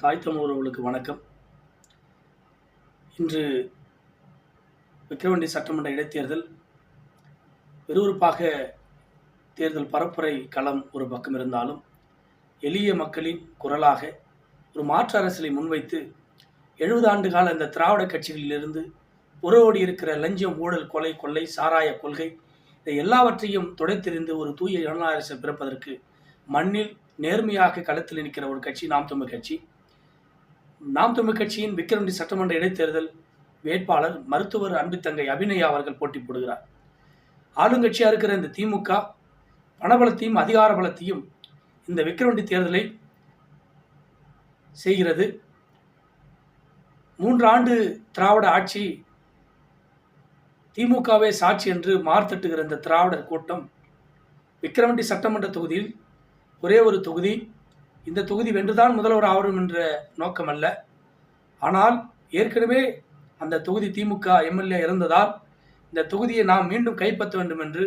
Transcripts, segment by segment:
தாய் தமிழர்களுக்கு வணக்கம். இன்று விக்கிரவண்டி சட்டமன்ற இடைத்தேர்தல் விறுவிறுப்பாக தேர்தல் பரப்புரை களம் ஒரு பக்கம் இருந்தாலும் எளிய மக்களின் குரலாக ஒரு மாற்று அரசியலை முன்வைத்து எழுபது ஆண்டு கால இந்த திராவிட கட்சிகளிலிருந்து புறவோடி இருக்கிற லஞ்சம் ஊழல் கொலை கொள்ளை சாராய கொள்கை இதை எல்லாவற்றையும் துடைத்தெறிந்து ஒரு தூய ஜனநாயக அரசை பிறப்பதற்கு மண்ணில் நேர்மையாக களத்தில் நிற்கிற ஒரு கட்சி நாம் தமிழ் கட்சி. நாம் தமிழ் கட்சியின் விக்கிரண்டி சட்டமன்ற இடைத்தேர்தல் வேட்பாளர் மருத்துவர் அன்பித்தங்கை அபிநயா அவர்கள் போட்டி போடுகிறார். ஆளுங்கட்சியாக இருக்கிற இந்த திமுக பணபலத்தையும் அதிகார பலத்தையும் இந்த விக்கிரவண்டி தேர்தலை செய்கிறது. மூன்று ஆண்டு திராவிட ஆட்சி திமுகவே சாட்சி என்று மார்த்தட்டுகிற இந்த திராவிடர் கூட்டம் விக்கிரவண்டி சட்டமன்ற தொகுதியில் ஒரே ஒரு தொகுதி. இந்த தொகுதி வென்றுதான் முதல்வர் ஆவரும் என்ற நோக்கம் அல்ல ஆனால் ஏற்கனவே அந்த தொகுதி திமுக எம்எல்ஏ இருந்ததால் இந்த தொகுதியை நாம் மீண்டும் கைப்பற்ற வேண்டும் என்று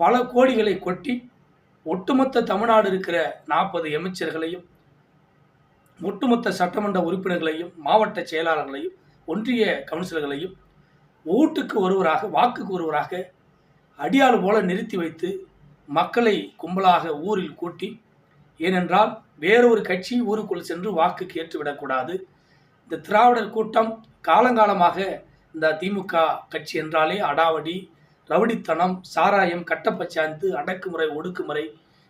பல கோடிகளை கொட்டி ஒட்டுமொத்த தமிழ்நாடு இருக்கிற நாற்பது அமைச்சர்களையும் ஒட்டுமொத்த சட்டமன்ற உறுப்பினர்களையும் மாவட்ட செயலாளர்களையும் ஒன்றிய கவுன்சிலர்களையும் ஓட்டுக்கு ஒருவராக வாக்குக்கு ஒருவராக அடியாள் போல நிறுத்தி வைத்து மக்களை கும்பலாக ஊரில் கூட்டி ஏனென்றால் வேறொரு கட்சி ஊருக்குள் சென்று வாக்கு கேட்டுவிடக்கூடாது. இந்த திராவிடர் கூட்டம் காலங்காலமாக இந்த திமுக கட்சி என்றாலே அடாவடி ரவுடித்தனம் சாராயம் கட்டப்பச்சாந்து அடக்குமுறை ஒடுக்குமுறை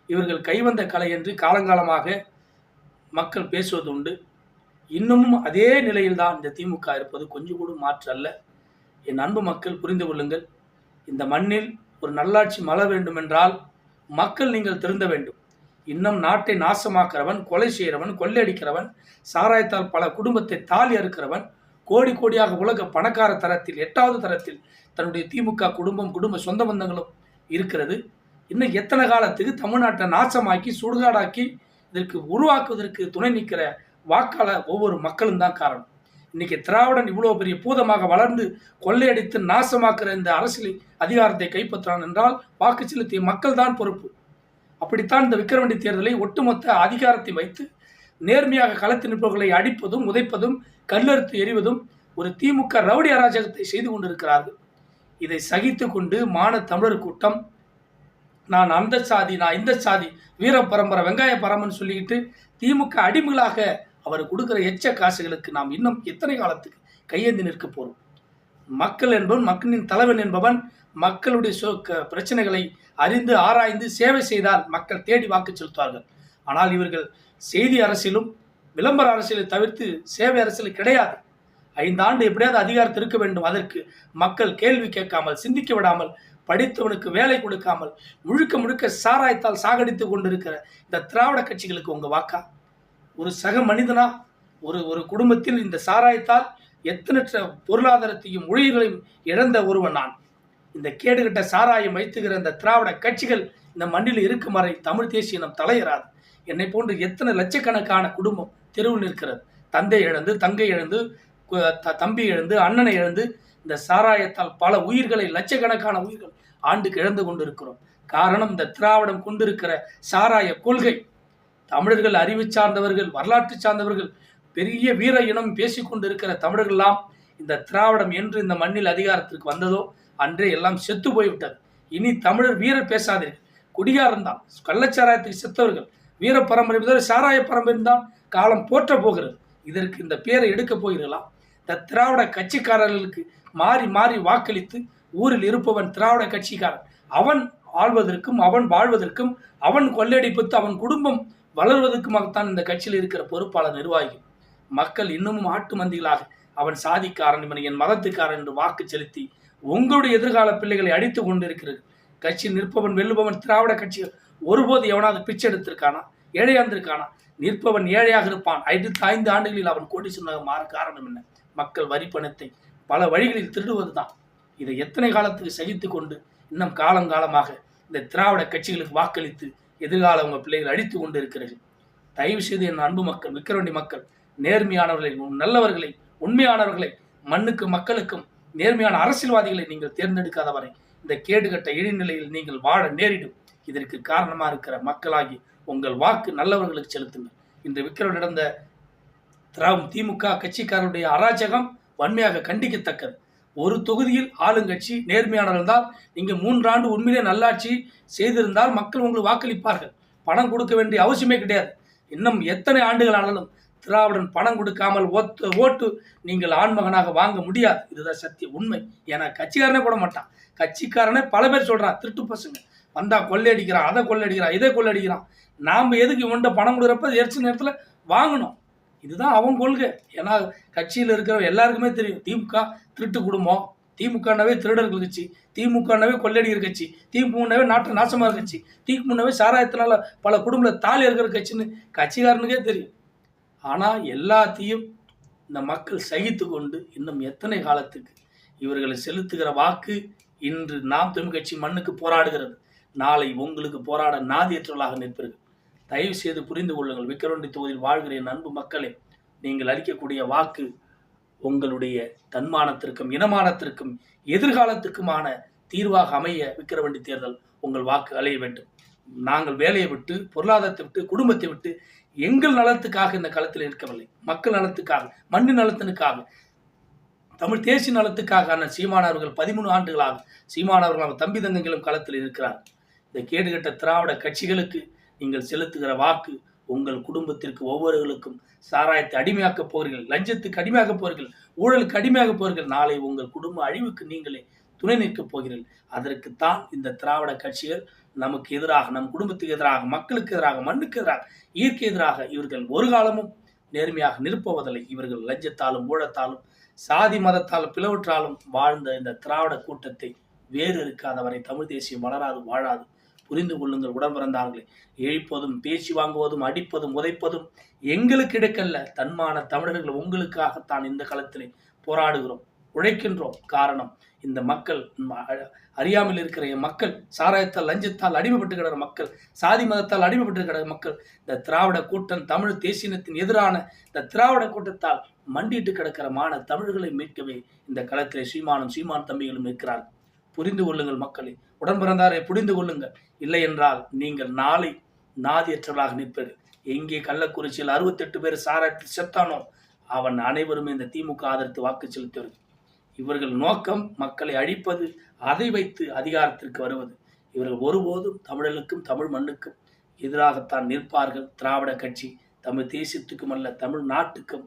இவர்கள் கைவந்த கலை என்று காலங்காலமாக மக்கள் பேசுவது உண்டு இன்னமும் அதே நிலையில்தான் இந்த திமுக இருப்பது. கொஞ்சம் கூட மாற்று அல்ல. என் அன்பு மக்கள் புரிந்து கொள்ளுங்கள். இந்த மண்ணில் ஒரு நல்லாட்சி மலர வேண்டுமென்றால் மக்கள் நீங்கள் திருந்த வேண்டும். இன்னும் நாட்டை நாசமாக்கிறவன் கொலை செய்கிறவன் கொள்ளையடிக்கிறவன் சாராயத்தால் பல குடும்பத்தை தாலி அறுக்கிறவன் கோடி கோடியாக உலக பணக்கார தரத்தில் எட்டாவது தரத்தில் தன்னுடைய திமுக குடும்பம் குடும்ப சொந்த பந்தங்களும் இருக்கிறது. இன்னும் எத்தனை காலத்துக்கு தமிழ்நாட்டை நாசமாக்கி சுடுகாடாக்கி இதற்கு உருவாக்குவதற்கு துணை நிற்கிற வாக்காளர் ஒவ்வொரு மக்களும் தான் காரணம். இன்னைக்கு திராவிடன் இவ்வளோ பெரிய பூதமாக வளர்ந்து கொள்ளையடித்து நாசமாக்குற இந்த அரசியல் அதிகாரத்தை கைப்பற்றான் என்றால் வாக்கு செலுத்திய மக்கள் தான் பொறுப்பு. அப்படித்தான் இந்த விக்கிரவண்டி தேர்தலை ஒட்டுமொத்த அதிகாரத்தை வைத்து நேர்மையாக களத்து நிற்பவர்களை அடிப்பதும் உதைப்பதும் கல்லறுத்து எறிவதும் ஒரு திமுக ரவுடி அராஜகத்தை செய்து கொண்டிருக்கிறார்கள். இதை சகித்து கொண்டு மான தமிழர் கூட்டம் நான் அந்த சாதி நான் இந்த சாதி வீர பரம்பரை வெங்காய பரம்பரை சொல்லிக்கிட்டு திமுக அடிமைகளாக அவர் கொடுக்குற எச்ச காசுகளுக்கு நாம் இன்னும் எத்தனை காலத்துக்கு கையேந்தி நிற்க போகிறோம் மக்கள் என்பவன் மக்களின் தலைவன் என்பவன் மக்களுடைய சொ பிரச்சனைகளை அறிந்து ஆராய்ந்து சேவை செய்தால் மக்கள் தேடி வாக்கு செலுத்துவார்கள். ஆனால் இவர்கள் செய்தி அரசியலும் விளம்பர அரசியலை தவிர்த்து சேவை அரசியல் கிடையாது. ஐந்தாண்டு எப்படியாவது அதிகாரத்தில் இருக்க வேண்டும். அதற்கு மக்கள் கேள்வி கேட்காமல் சிந்திக்க விடாமல் படித்தவனுக்கு வேலை கொடுக்காமல் முழுக்க முழுக்க சாராயத்தால் சாகடித்து கொண்டிருக்கிற இந்த திராவிட கட்சிகளுக்கு உங்கள் வாக்கா? ஒரு சக மனிதனா? ஒரு ஒரு குடும்பத்தில் இந்த சாராயத்தால் எத்தனற்ற பொருளாதாரத்தையும் உயிர்களையும் இழந்த ஒருவன் நான். இந்த கேடுகட்ட சாராயம் வைத்துகிற இந்த திராவிட கட்சிகள் இந்த மண்ணில் இருக்கும் வரை தமிழ் தேசிய இனம் தலையிறாது என்னை போன்று எத்தனை லட்சக்கணக்கான குடும்பம் தெருவில் நிற்கிறது. தந்தை இழந்து தங்கை இழந்து தம்பி இழந்து அண்ணனை இழந்து இந்த சாராயத்தால் பல உயிர்களை லட்சக்கணக்கான உயிர்கள் ஆண்டுக்கு இழந்து கொண்டிருக்கிறோம். காரணம் இந்த திராவிடம் கொண்டிருக்கிற சாராய கொள்கை. தமிழர்கள் அறிவு சார்ந்தவர்கள் வரலாற்று சார்ந்தவர்கள் பெரிய வீர இனம் பேசிக்கொண்டிருக்கிற தமிழர்கள்லாம் இந்த திராவிடம் என்று இந்த மண்ணில் அதிகாரத்திற்கு வந்ததோ அன்றே எல்லாம் செத்து போய்விட்டது. இனி தமிழர் வீரர் பேசாதீர்கள். குடிகாரன் தான். கள்ளச்சாராயத்துக்கு செத்தவர்கள். வீர பரம்பரை முதல் சாராய பரம்பரை தான் காலம் போற்ற போகிறது. இதற்கு இந்த பேரை எடுக்க போகிறீர்களா? இந்த திராவிட கட்சிக்காரர்களுக்கு மாறி மாறி வாக்களித்து ஊரில் இருப்பவன் திராவிட கட்சிக்காரன். அவன் ஆள்வதற்கும் அவன் வாழ்வதற்கும் அவன் கொள்ளையடிப்பது அவன் குடும்பம் வளர்வதற்குமாகத்தான் இந்த கட்சியில் இருக்கிற பொறுப்பாளர் நிர்வாகி. மக்கள் இன்னமும் ஆட்டு மந்திகளாக அவன் சாதிக்காரன் இவன் என் மதத்துக்காரன் என்று வாக்கு செலுத்தி உங்களுடைய எதிர்கால பிள்ளைகளை அடித்து கொண்டிருக்கிறது. கட்சி நிற்பவன் வெல்லுபவன் திராவிட கட்சிகள் ஒருபோது எவனாவது பிச்சை எடுத்திருக்கானா? ஏழையாந்திருக்கானா நிற்பவன் ஏழையாக இருப்பான். ஐந்து ஐந்து ஆண்டுகளில் அவன் கோடீஸ்வரனாக மாற காரணம் என்ன? மக்கள் வரி பணத்தை பல வழிகளில் திருடுவதுதான். இதை எத்தனை காலத்துக்கு சகித்து கொண்டு இன்னும் காலங்காலமாக இந்த திராவிட கட்சிகளுக்கு வாக்களித்து எதிர்கால உங்கள் பிள்ளைகள் அடித்து கொண்டு இருக்கிறது தயவு செய்து என் அன்பு மக்கள் விக்கிரவண்டி மக்கள் நேர்மையானவர்களை நல்லவர்களை உண்மையானவர்களை மண்ணுக்கு மக்களுக்கும் நேர்மையான அரசியல்வாதிகளை நீங்கள் தேர்ந்தெடுக்காத வரை இந்த கேடுகட்ட இழிநிலையில் நீங்கள் வாழ நேரிடும். இதற்கு காரணமாக இருக்கிற மக்களாகி உங்கள் வாக்கு நல்லவர்களுக்கு செலுத்துங்கள். இன்று விக்ரம் நடந்த திராவும் திமுக கட்சிக்காரருடைய அராஜகம் வன்மையாக கண்டிக்கத்தக்கது. ஒரு தொகுதியில் ஆளுங்கட்சி நேர்மையானவர்கள் தான். நீங்கள் மூன்றாண்டு உண்மையிலே நல்லாட்சி செய்திருந்தால் மக்கள் உங்களுக்கு வாக்களிப்பார்கள். பணம் கொடுக்க வேண்டிய அவசியமே கிடையாது. இன்னும் எத்தனை ஆண்டுகள் ஆனாலும் திராவிடன் பணம் கொடுக்காமல் ஓட்டு ஓட்டு நீங்கள் ஆண்மகனாக வாங்க முடியாது. இதுதான் சத்திய உண்மை. ஏன்னா கட்சிக்காரனே போட மாட்டான். கட்சிக்காரனே பல பேர் சொல்கிறான் திருட்டு பசங்க. வந்தால் கொள்ளையடிக்கிறான் அதை கொள்ளையடிக்கிறான் இதை கொள்ளையடிக்கிறான். நாம் எதுக்கு இவன்கிட்ட பணம் கொடுக்குறப்ப எரிச்ச நேரத்தில் வாங்கணும்? இதுதான் அவன் கொள்கை. ஏன்னா கட்சியில் இருக்கிற எல்லாருக்குமே தெரியும் திமுக திருட்டு குடும்பம். திமுகனாவே திருடர்கள் கட்சி. திமுகனாவே கொள்ளையடிக்கிற கட்சி. திமுகனாவே நாட்டு நாசமாக கட்சி திமுகனாவே சாராயத்தினால பல குடும்பத்தில் தாலி இருக்கிற கட்சின்னு கட்சிக்காரனுக்கே தெரியும். ஆனால் எல்லாத்தையும் இந்த மக்கள் சகித்து கொண்டு இன்னும் எத்தனை காலத்துக்கு இவர்களை செலுத்துகிற வாக்கு இன்று நாம் தமிழ் கட்சி மண்ணுக்கு போராடுகிறது. நாளை உங்களுக்கு போராட நாதியற்றவர்களாக நிற்பீர்கள். தயவு செய்து புரிந்து கொள்ளுங்கள். விக்கிரவண்டி தொகுதியில் வாழ்கிற என் அன்பு மக்களே நீங்கள் அளிக்கக்கூடிய வாக்கு உங்களுடைய தன்மானத்திற்கும் இனமானத்திற்கும் எதிர்காலத்துக்குமான தீர்வாக அமைய விக்கிரவண்டி தேர்தல் உங்கள் வாக்கு அலைய வேண்டும். நாங்கள் வேலையை விட்டு பொருளாதாரத்தை விட்டு குடும்பத்தை விட்டு எங்கள் நலத்துக்காக இந்த களத்தில் இருக்கவில்லை. மக்கள் நலத்துக்காக மண்ணின் நலத்தினுக்காக தமிழ் தேசிய நலத்துக்காக அண்ணன் சீமானவர்கள் பதிமூணு ஆண்டுகளாக சீமானவர்கள் அவர் தம்பி தங்கங்களும் களத்தில் இருக்கிறார். இந்த கேடுகட்ட திராவிட கட்சிகளுக்கு நீங்கள் செலுத்துகிற வாக்கு உங்கள் குடும்பத்திற்கு ஒவ்வொருவர்களுக்கும் சாராயத்தை அடிமையாக்கப் போகிறீர்கள் லஞ்சத்துக்கு அடிமையாகப் போகிறீர்கள் ஊழலுக்கு அடிமையாகப் போகிறீர்கள். நாளை உங்கள் குடும்ப அழிவுக்கு நீங்களே துணை நிற்கப் போகிறீர்கள். அதற்குத்தான் இந்த திராவிட கட்சிகள் நமக்கு எதிராக நம் குடும்பத்துக்கு எதிராக மக்களுக்கு எதிராக மண்ணுக்கு எதிராக இயற்கை எதிராக இவர்கள் ஒரு காலமும் நேர்மையாக நிற்பவதில்லை. இவர்கள் லஞ்சத்தாலும் ஊழத்தாலும் சாதி மதத்தால் பிளவற்றாலும் வாழ்ந்த இந்த திராவிட கூட்டத்தை வேறு இருக்காதவரை தமிழ் தேசியம் வளராது வாழாது. புரிந்து கொள்ளுங்கள் உடன் பிறந்தார்களே. இழிப்பதும் பேச்சு வாங்குவதும் அடிப்பதும் உதைப்பதும் எங்களுக்கு இடைக்கல்ல தன்மான தமிழர்கள் உங்களுக்காகத்தான் இந்த களத்திலே போராடுகிறோம். உழைக்கின்றோம். காரணம் இந்த மக்கள் அறியாமல் இருக்கிற மக்கள் சாராயத்தால் லஞ்சத்தால் அடிமைப்பட்டு கிடக்கிற மக்கள் சாதி மதத்தால் அடிமைப்பட்டு கிடக்கிற மக்கள் இந்த திராவிட கூட்டம் தமிழ் தேசியத்தின் எதிரான இந்த திராவிட கூட்டத்தால் மண்டிட்டு கிடக்கிற மான தமிழர்களை மீட்கவே இந்த களத்திலே சீமானும் சீமான் தம்பிகளும் இருக்கிறார் புரிந்து கொள்ளுங்கள் மக்களை உடன் பிறந்தாரை புரிந்து கொள்ளுங்கள். இல்லை என்றால் நீங்கள் நாளை நாதியற்றவர்களாக நிற்பீர்கள். எங்கே கள்ளக்குறிச்சியில் அறுபத்தெட்டு பேர் சாராயத்தில் செத்தானோ அவன் அனைவரும் இந்த திமுக ஆதரித்து வாக்கு செலுத்தியவர்கள். இவர்கள் நோக்கம் மக்களை அழிப்பது அதை வைத்து அதிகாரத்திற்கு வருவது. இவர்கள் ஒருபோதும் தமிழனுக்கும் தமிழ் மண்ணுக்கும் எதிராகத்தான் நிற்பார்கள். திராவிட கட்சி தமிழ் தேசியத்துக்கும் அல்ல தமிழ் நாட்டுக்கும்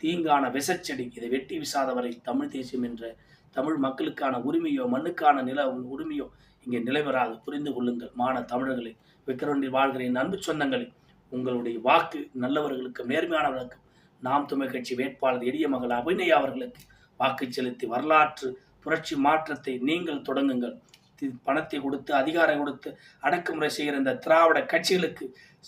தீங்கான விசச்செடி. இதை வெட்டி விசாதவரை தமிழ் தேசியம் என்ற தமிழ் மக்களுக்கான உரிமையோ மண்ணுக்கான நில உரிமையோ இங்கே நிலைவராது புரிந்து கொள்ளுங்கள் மான தமிழர்களை. விக்கிரவண்டி வாழ்கிறேன் அன்பு சொந்தங்களை உங்களுடைய வாக்கு நல்லவர்களுக்கும் நேர்மையானவர்களுக்கும் நாம் தமிழ் கட்சி வேட்பாளர் எளிய மகள் அபிநயா அவர்களுக்கு வாக்கு செலுத்தி வரலாற்று புரட்சி மாற்றத்தை நீங்கள் தொடங்குங்கள். பணத்தை கொடுத்து அதிகாரம் கொடுத்து அடக்குமுறை செய்கிற இந்த திராவிட கட்சிகளுக்கு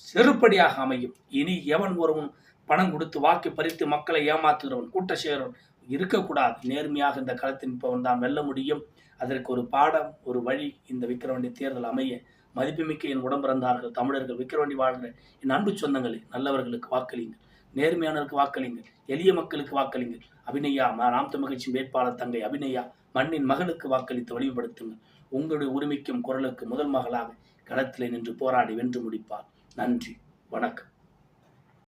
செருப்படியாக அமையும். இனி எவன் ஒருவன் பணம் கொடுத்து வாக்கு பறித்து மக்களை ஏமாத்துகிறவன் கூட்ட செய்கிறவன் இருக்கக்கூடாது. நேர்மையாக இந்த களத்தில் நிற்பவன் தான் வெல்ல முடியும். அதற்கு ஒரு பாடம் ஒரு வழி இந்த விக்கிரவண்டி தேர்தல் அமைய மதிப்புமிக்க என் உடம்பிறந்தார்கள். தமிழர்கள் விக்கிரவண்டி வாழ்கிற என் அன்பு சொந்தங்களை நல்லவர்களுக்கு வாக்களிங்கள் நேர்மையானவருக்கு வாக்களிங்கள் எளிய மக்களுக்கு வாக்களிங்கள் அபிநயா நாம் மகிழ்ச்சி வேட்பாளர் தங்கை அபிநயா மண்ணின் மகளுக்கு வாக்களித்து வலிவுபடுத்துங்கள் உங்களுடைய உரிமைக்கும் குரலுக்கு முதல் மகளாக களத்திலே நின்று போராடி வென்று முடிப்பார். நன்றி. வணக்கம்.